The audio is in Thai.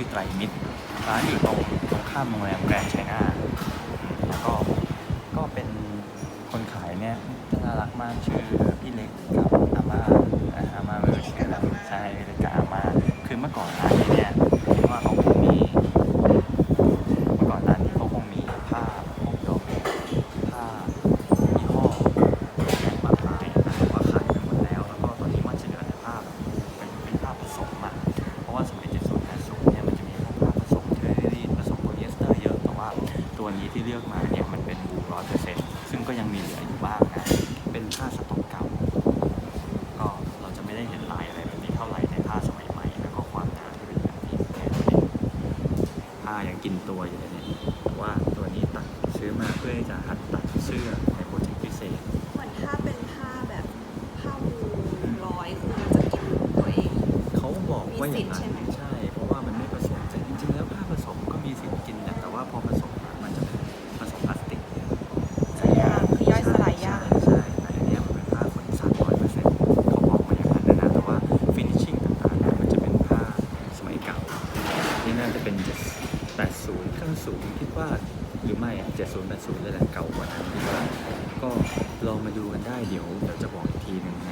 ชื่อไตรมิตรร้านอยู่ตรงตรงข้ามโรงแรมแกรนด์ไชน่าแล้วก็ก็เป็นคนขายเนี่ยน่ารักมากชื่อพี่เล็กกับอาม่าอาม่าไม่รู้ชื่ออะไรใช่เล็กกับอาม่าคือเมื่อก่อนร้านนี้เนี่ยคิดว่าเขาคงมีเมื่อก่อนร้านนี้เขาคงมีผ้าพวกดอกผ้ายี่ห้อมากมายแต่ว่าขายไปหมดแล้ว แล้วก็ตอนนี้มันจะเหลือแต่ผ้าเป็นเป็นผ้าผสมอะเพราะว่าสมัย ตัวนี้ที่เลือกมาเนี่ยมันเป็นวูร้อยเปอร์เซ็นต์ซึ่งก็ยังมีเหลืออยู่บ้างนะ เป็นผ้าสต็อกเก่า ก็เราจะไม่ได้เห็นลายอะไรแบบนี้เท่าไหร่ในผ้าสมัยใหม่ แล้วก็ความหนาที่เป็นแบบนี้แค่นี้ผ้ายังกินตัวอยู่เลยเนี่ยแต่ว่าตัวนี้ตัดซื้อมาเพื่อที่จะหัดตัดเสื้อในโปรเจกต์พิเศษ เหมือนถ้าเป็นผ้าแบบผ้าวูลร้อยคือมันจะกินตัวเอง เขาบอกว่าอย่างนั้นมีสิทธิ์ใช่ 80 90 คิดว่าหรือไม่อะ70 80เลยแหละเก่ากว่านั้นคิดว่า ก็ลองมาดูกันได้เดี๋ยวเดี๋ยวจะบอกอีกทีหนึ่งใน